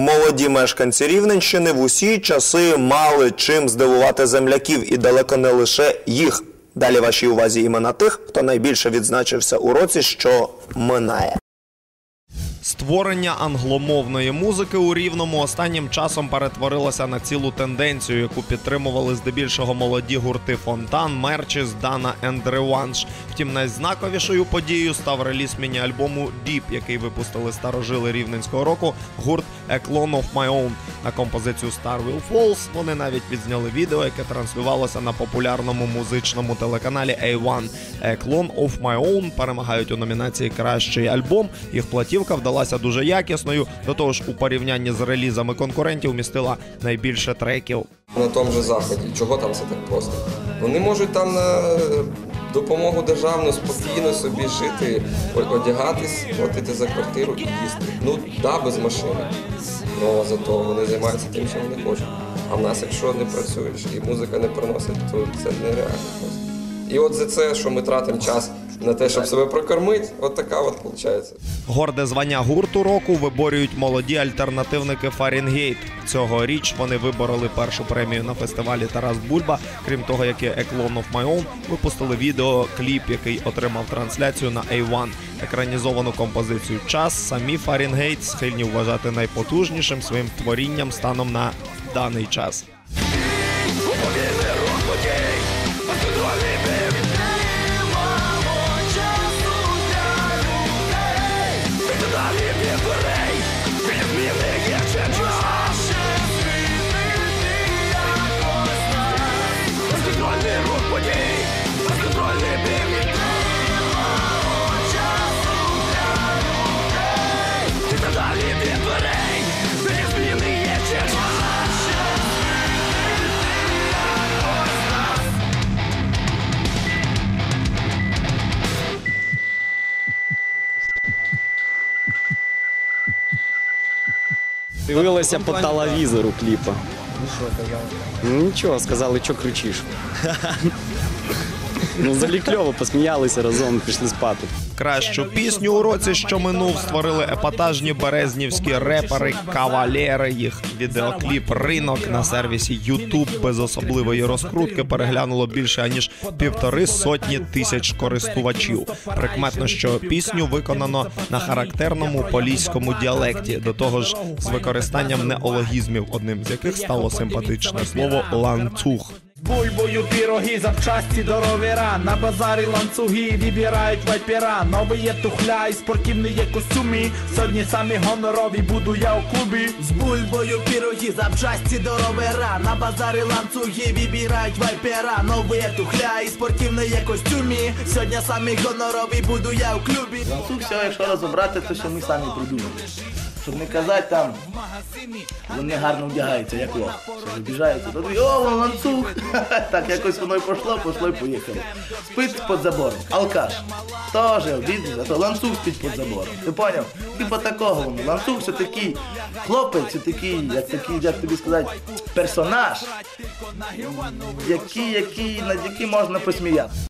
Молоді мешканці Рівненщини в усі часи мали чим здивувати земляків і далеко не лише їх. Далі вашій увазі імена тих, хто найбільше відзначився у році, що минає. Створення англомовної музики у рівному останнім часом перетворилося на цілу тенденцію, яку підтримували здебільшого молоді гурти Фонтан, Мерчіс, Дана енд Реванш. Втім, найзнаковішою подією став реліз міні-альбому Deep, який випустили старожили рівненського року гурт A Clone of My Own. На композицію Star Will Falls вони навіть відзняли відео, яке транслювалося на популярному музичному телеканалі A1. A Clone of My Own перемагають у номінації Кращий альбом. Їх платівка вдалася дуже якісною. До того ж, у порівнянні з релізами конкурентів містила найбільше треків. на тому же заході. Чого там все так просто? Вони можуть там на допомогу державну спокійно собі жити, одягатись, платити за квартиру і їсти. Ну да, без машини. Ну зато вони займаються тим, чим вони хочуть. А в нас, якщо не працюєш і музика не приносить, то це нереально. І от за це, що ми тратимо час на те, щоб себе прокормити, от така от виходить. Горде звання гурту року виборюють молоді альтернативники Фарінгейт. Цьогоріч вони вибороли першу премію на фестивалі Тарас Бульба. Крім того, як і Clone of My Own, випустили відеокліп, який отримав трансляцію на A1. Екранізовану композицію час самі Фарінгейт схильні вважати найпотужнішим своїм творінням станом на даний час. Дивилися по телевізору кліпа. Ну нічого, сказали, що кричиш. Ну, взагалі кльово, посміялися разом, пішли спати. Кращу пісню у році, що минув, створили епатажні березнівські репери Кавалєри. Їх відеокліп Ринок на сервісі YouTube без особливої розкрутки переглянуло більше аніж півтори сотні тисяч користувачів. Прикметно, що пісню виконано на характерному поліському діалекті, до того ж з використанням неологізмів, одним з яких стало симпатичне слово ланцюг. Бульбою піроги, запчасті до ровера На базарі ланцюги вибирають вайпера. Нові є тухля і спортивні є костюми Сьогодні самі гонорові буду я у клубі З бульбою піроги, запчасті до ровера На базарі ланцюги вибирають вайпера. Нові тухля і спортивні є костюмі Сьогодні самі гонорові буду я у клубі Ланцюг все, якщо розібрати, то що ми самі придумали. Щоб не казати там, вони гарно вдягаються, як лох. Що вибіжаються, то о, ланцюг. Так якось воно й пошло, пошло і поїхало. Спить під забором, алкаш. Теж обідно, а то ланцюг спить під забором. Ти поняв? Типа такого воно. Ланцюг це такий хлопець, це такий, як такий, як тобі сказати, персонаж, який, який, над яким можна посміятися.